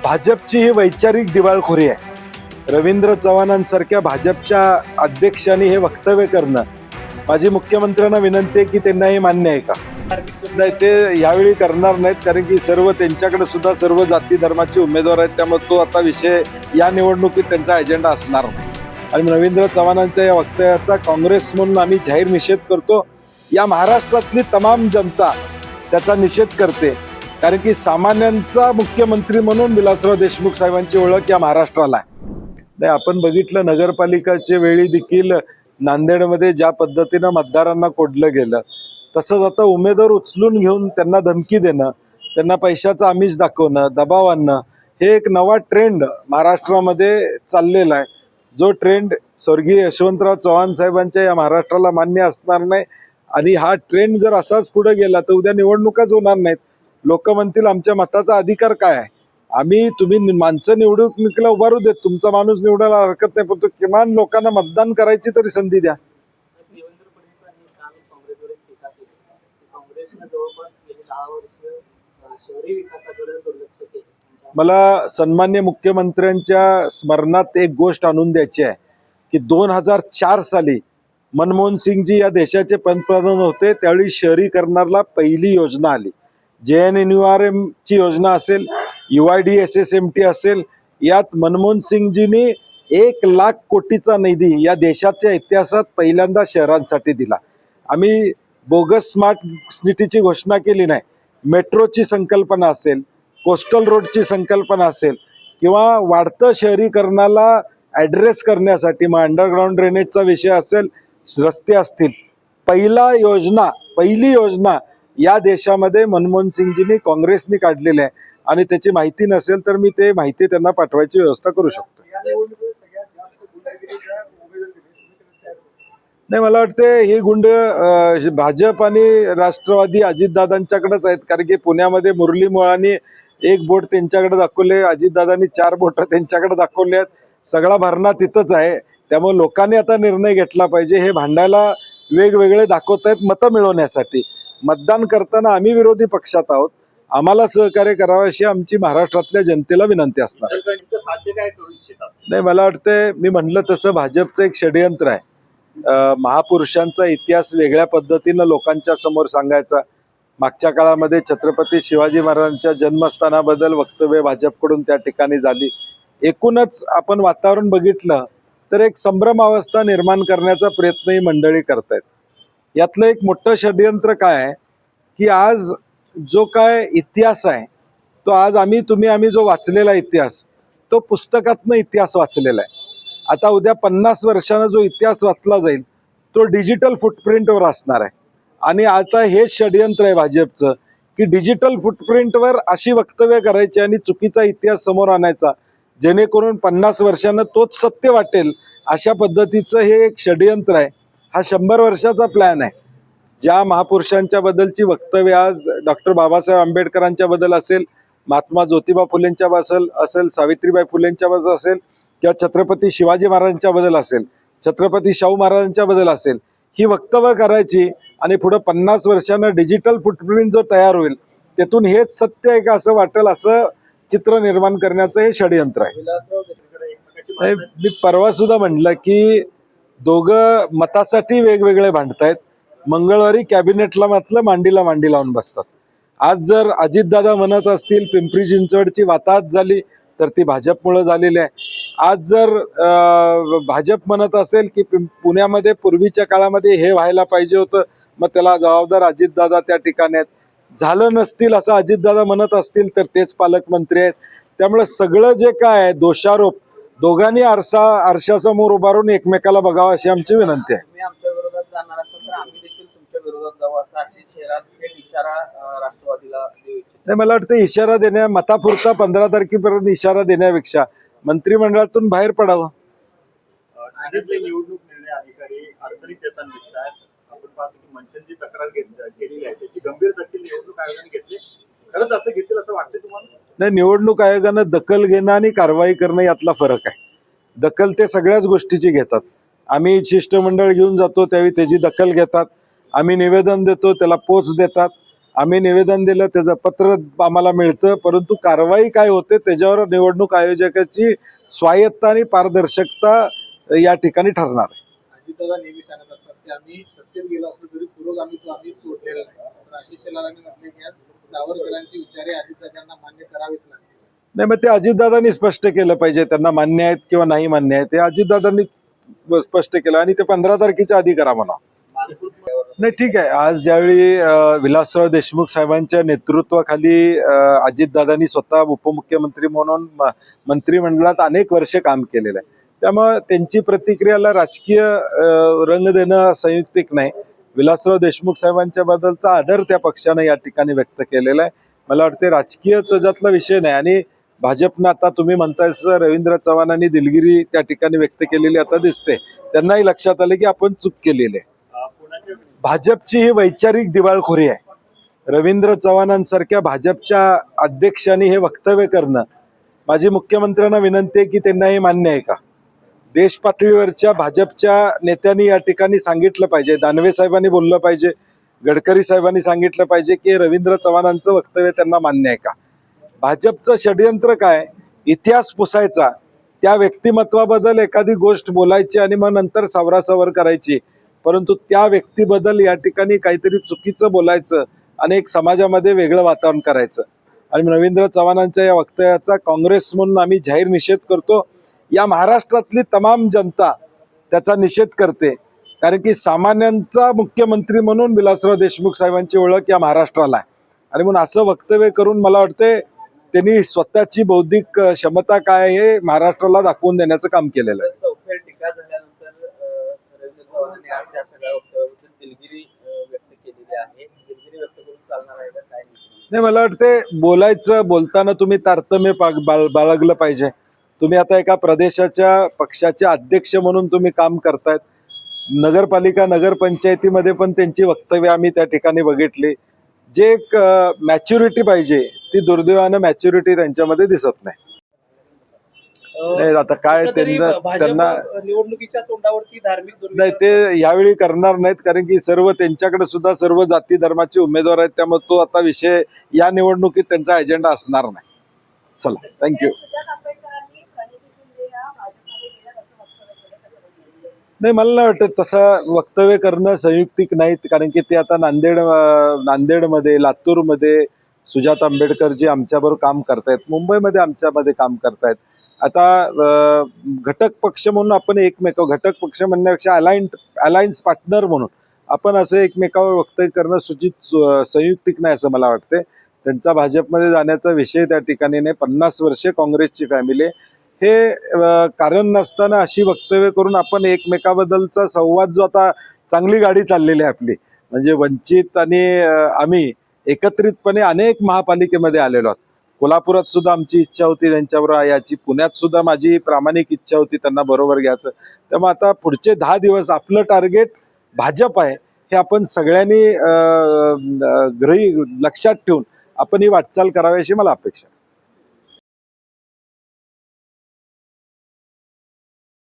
भाजपची ही वैचारिक दिवाळखोरी आहे. रवींद्र चव्हाणांसारख्या भाजपच्या अध्यक्षांनी हे वक्तव्य करणं माझी मुख्यमंत्र्यांना विनंती आहे की त्यांना हे मान्य आहे का? नाही ते यावेळी करणार नाहीत कारण की सर्व त्यांच्याकडे सुद्धा सर्व जाती धर्माचे उमेदवार आहेत. त्यामुळे तो आता विषय या निवडणुकीत त्यांचा एजेंडा असणार नाही. आणि रवींद्र चव्हाणांच्या या वक्तव्याचा काँग्रेस म्हणून आम्ही जाहीर निषेध करतो. या महाराष्ट्रातली तमाम जनता त्याचा निषेध करते. कारण की सामान्यांचा मुख्यमंत्री म्हणून विलासराव देशमुख साहेबांची ओळख या महाराष्ट्राला आहे. नाही आपण बघितलं नगरपालिकाच्या वेळी देखील नांदेडमध्ये ज्या पद्धतीनं मतदारांना कोडलं गेलं तसंच आता उमेदवार उचलून घेऊन त्यांना धमकी देणं त्यांना पैशाचं आमिष दाखवणं दबाव आणणं हे एक नवा ट्रेंड महाराष्ट्रामध्ये चाललेला आहे. जो ट्रेंड स्वर्गीय यशवंतराव चव्हाण साहेबांच्या या महाराष्ट्राला मान्य असणार नाही आणि हा ट्रेंड जर असाच पुढे गेला तर उद्या निवडणुकाच होणार नाहीत. लोक म्हणतील आमच्या मताचा अधिकार काय आहे? आम्ही तुम्ही माणसं निवडणुकीला उभारू देत तुमचा माणूस निवडायला हरकत नाही पण किमान लोकांना मतदान करायची तरी संधी द्या. मला सन्मान्य मुख्यमंत्र्यांच्या स्मरणात एक गोष्ट आणून द्यायची आहे की दोन हजार चार साली मनमोहन सिंगजी या देशाचे पंतप्रधान होते त्यावेळी शहरीकरणाला पहिली योजना आली. J N N U R एमची योजना असेल U I D S S M T असेल यात मनमोहन सिंगजींनी एक लाख कोटीचा निधी या देशाच्या इतिहासात पहिल्यांदा शहरांसाठी दिला. आम्ही बोगस स्मार्ट सिटीची घोषणा केली नाही. मेट्रोची संकल्पना असेल कोस्टल रोडची संकल्पना असेल किंवा वाढतं शहरीकरणाला ॲड्रेस करण्यासाठी मग अंडरग्राऊंड ड्रेनेजचा विषय असेल रस्ते असतील. पहिला योजना पहिली योजना या देशामध्ये मनमोहन सिंगजींनी काँग्रेसनी काढलेले आहे. आणि त्याची माहिती नसेल तर मी ते माहिती त्यांना पाठवायची व्यवस्था करू शकतो. नाही मला वाटते ही गुंड भाजप आणि राष्ट्रवादी अजितदादांच्याकडेच आहेत. कारण की पुण्यामध्ये मुरली मुळांनी एक बोट त्यांच्याकडे दाखवले अजितदादांनी चार बोट त्यांच्याकडे दाखवले आहेत. सगळा भरणा तिथंच आहे. त्यामुळे लोकांनी आता निर्णय घेतला पाहिजे. हे भांडायला वेगवेगळे दाखवत आहेत मतं मिळवण्यासाठी. मतदान करताना आम्ही विरोधी पक्षात आहोत. आम्हाला सहकार्य करावं अशी आमची महाराष्ट्रातल्या जनतेला विनंती असणार. नाही मला वाटतंय मी म्हणलं तसं भाजपचं एक षडयंत्र आहे. महापुरुषांचा इतिहास वेगळ्या पद्धतीनं लोकांच्या समोर सांगायचा. मागच्या काळामध्ये छत्रपती शिवाजी महाराजांच्या जन्मस्थानाबद्दल वक्तव्य भाजपकडून त्या ठिकाणी झाली. एकूणच आपण वातावरण बघितलं तर एक संभ्रम अवस्था निर्माण करण्याचा प्रयत्न ही मंडळी करतायत. यातलं एक मोठं षडयंत्र काय आहे? की आज जो काय इतिहास आहे तो आज आम्ही तुम्ही आम्ही जो वाचलेला इतिहास तो पुस्तकातनं इतिहास वाचलेला आहे. आता उद्या पन्नास वर्षानं जो इतिहास वाचला जाईल तो डिजिटल फुटप्रिंटवर असणार आहे. आणि आता हेच षडयंत्र आहे भाजपचं की डिजिटल फुटप्रिंटवर अशी वक्तव्य करायची आणि चुकीचा इतिहास समोर आणायचा जेणेकरून पन्नास वर्षानं तोच सत्य वाटेल अशा पद्धतीचं हे एक षडयंत्र आहे. हा शंभर वर्षाचा प्लॅन आहे. ज्या महापुरुषांच्या बद्दलची वक्तव्य आज डॉक्टर बाबासाहेब आंबेडकरांच्या बद्दल असेल महात्मा ज्योतिबा फुलेंच्या बद्दल असेल सावित्रीबाई फुलेंच्या बद्दल असेल किंवा छत्रपती शिवाजी महाराजांच्या बद्दल असेल छत्रपती शाहू महाराजांच्या बद्दल असेल ही वक्तव्य करायची आणि पुढं पन्नास वर्षानं डिजिटल फुटप्रिंट जो तयार होईल त्यातून हेच सत्य आहे का असं वाटेल असं चित्र निर्माण करण्याचं हे षडयंत्र आहे. मी परवा सुद्धा म्हटलं की दोघं मतासाठी वेगवेगळे भांडतायत. मंगळवारी कॅबिनेटला मात्र मांडीला मांडी लावून बसतात. आज जर अजितदादा म्हणत असतील पिंपरी चिंचवडची वाताहत झाली तर ती भाजपमुळं झालेली आहे. आज जर भाजप म्हणत असेल की पुण्यामध्ये पूर्वीच्या काळामध्ये हे व्हायला पाहिजे होतं मग त्याला जबाबदार अजितदादा त्या ठिकाणी आहेत. झालं नसतील असं अजितदादा म्हणत असतील तर तेच पालकमंत्री आहेत. त्यामुळे सगळं जे काय आहे दोषारोप दोघांनी आरसा आरशासमोर उभारून एकमेकाला बघावं अशी आमची विनंती आहे. तुम्ही आमच्या विरोधात जाणार असाल तर आम्ही देखील तुमच्या विरोधात जाऊ असा अशी चेहरा थेट इशारा अं, राष्ट्रवादीला देऊ इच्छितो. नाही मला वाटतं इशारा देण्या मतापुरता पंधरा तारखेपर्यंत इशारा देण्यापेक्षा मंत्रिमंडळातून बाहेर पडावं. राज्यातले निवडणूक निर्णय अधिकारी अडचणीत येताना दिसत आहेत आपण पाहतो की मनसेची तक्रार घेत- केलेली आहे. त्याची गंभीर दखल निवडणूक आयोगाने घेतली. खरंच असं घेतील असं वाटतं तुम्हाला? नाही निवडणूक आयोगानं दखल घेणं आणि कारवाई करणं यातला फरक आहे. दखल ते सगळ्याच गोष्टीची घेतात. आम्ही शिष्टमंडळ घेऊन जातो त्यावेळी त्याची दखल घेतात. आम्ही निवेदन देतो त्याला पोच देतात. आम्ही निवेदन दिलं त्याचं पत्र आम्हाला मिळतं परंतु कारवाई काय होते त्याच्यावर निवडणूक आयोजकाची स्वायत्ता आणि पारदर्शकता या ठिकाणी ठरणार आहे. आपल्याला नेहमी सांगत असतात की आम्ही सत्तेत गेलो असलो तरी पुरोगामित्व आम्ही सोडलेलं नाही. तर आशिष शेलारांनी म्हटले की आज सावरकरांची विचारे अजितदादांना मान्य करावीच लागते. नाही मग ते अजितदादांनी स्पष्ट केलं पाहिजे. त्यांना मान्य आहेत किंवा नाही मान्य आहेत ते अजितदादांनीच स्पष्ट केलं आणि ते पंधरा तारखेच्या आधी करा म्हणा. नाही ठीक आहे. आज ज्यावेळी विलासराव देशमुख साहेबांच्या नेतृत्वाखाली अजितदादांनी स्वतः उपमुख्यमंत्री म्हणून मंत्रिमंडळात अनेक वर्षे काम केलेलं आहे. त्यामुळं त्यांची प्रतिक्रियाला राजकीय रंग देणं संयुक्तिक नाही. विलासराव देशमुख साहेबांच्या बद्दलचा आदर त्या पक्षानं या ठिकाणी व्यक्त केलेला आहे. मला वाटते राजकीय त्याच्यातला विषय नाही आणि भाजपनं आता तुम्ही म्हणताय रवींद्र चव्हाणांनी दिलगिरी त्या ठिकाणी व्यक्त केलेली आता दिसते. त्यांनाही लक्षात आलं की आपण चूक केलेली आहे. भाजपची ही वैचारिक दिवाळखोरी आहे. रवींद्र चव्हाणांसारख्या भाजपच्या अध्यक्षांनी हे वक्तव्य करणं. माझी मुख्यमंत्र्यांना विनंती आहे की त्यांना हे मान्य आहे का? देश पातळीवरच्या भाजपच्या नेत्यांनी या ठिकाणी सांगितलं पाहिजे. दानवे साहेबांनी बोललं पाहिजे. गडकरी साहेबांनी सांगितलं पाहिजे की रवींद्र चव्हाणांचं वक्तव्य त्यांना मान्य आहे का? भाजपचं षडयंत्र काय? इतिहास पुसायचा. त्या व्यक्तिमत्वाबद्दल एखादी गोष्ट बोलायची आणि मग नंतर सावरासावर करायची. परंतु त्या व्यक्तीबद्दल या ठिकाणी काहीतरी चुकीचं बोलायचं आणि एक समाजामध्ये वेगळं वातावरण करायचं. आणि रवींद्र चव्हाणांच्या या वक्तव्याचा काँग्रेस म्हणून आम्ही जाहीर निषेध करतो. या महाराष्ट्रातली तमाम जनता त्याचा निषेध करते. कारण की सामान्यांचा मुख्यमंत्री म्हणून विलासराव देशमुख साहेबांची ओळख या महाराष्ट्राला आहे. आणि म्हणून असं वक्तव्य करून मला वाटते त्यांनी स्वतःची बौद्धिक क्षमता काय हे महाराष्ट्राला दाखवून देण्याचं काम केलेलं आहे. नाही? मला वाटते बोलायचं बोलताना तुम्ही तारतम्य बाळगलं पाहिजे. तुम्ही आता एका प्रदेशाच्या पक्षाचे अध्यक्ष म्हणून तुम्ही काम करतायत. नगरपालिका नगरपंचायतीमध्ये पण त्यांची वक्तव्य आम्ही त्या ठिकाणी बघितली. जे एक मॅच्युरिटी पाहिजे ती दुर्दैवानं मॅच्युरिटी त्यांच्यामध्ये दिसत नाही. नाही आता काय त्यांना त्यांना निवडणुकीच्या तोंडावरती धार्मिक नाही ते यावेळी करणार नाहीत कारण की सर्व त्यांच्याकडे सुद्धा सर्व जाती धर्माचे उमेदवार आहेत त्यामुळे तो आता विषय या निवडणुकीत त्यांचा एजेंडा असणार नाही. चला थँक्यू सुजात आंबेडकरांनी प्रणिती शिंदे या भाजपमध्ये गेल्यात असं वक्तव्य केलं त्याच्याबद्दल. नाही मला नाही वाटत तसं वक्तव्य करणं संयुक्तिक नाहीत कारण की ते आता नांदेड नांदेडमध्ये लातूरमध्ये सुजात आंबेडकर जे आमच्याबरोबर काम करतायत मुंबईमध्ये आमच्यामध्ये काम करतायत. आता घटक पक्ष म्हणून आपण एकमेक घटक पक्ष म्हणण्यापेक्षा अलायन अलायन्स पार्टनर म्हणून आपण असं एकमेकावर वक्तव्य करणं सुचित संयुक्तिक नाही असं मला वाटते त्यांचा भाजपमध्ये जाण्याचा विषय त्या ठिकाणी नाही पन्नास वर्षे काँग्रेसची फॅमिली आहे. हे कारण नसताना अशी वक्तव्य करून आपण एकमेकाबद्दलचा संवाद जो आता चांगली गाडी चाललेली आहे आपली म्हणजे वंचित आणि आम्ही एकत्रितपणे अनेक महापालिकेमध्ये आलेलो आहोत कोल्हापुरात सुद्धा आमची इच्छा होती त्यांच्याबरोबर याची पुण्यात सुद्धा माझी प्रामाणिक इच्छा होती त्यांना बरोबर घ्यायचं त्यामुळे आता पुढचे दहा दिवस आपलं टार्गेट भाजप आहे हे आपण सगळ्यांनी ग्रही लक्षात ठेवून आपण ही वाटचाल करावी अशी मला अपेक्षा आहे.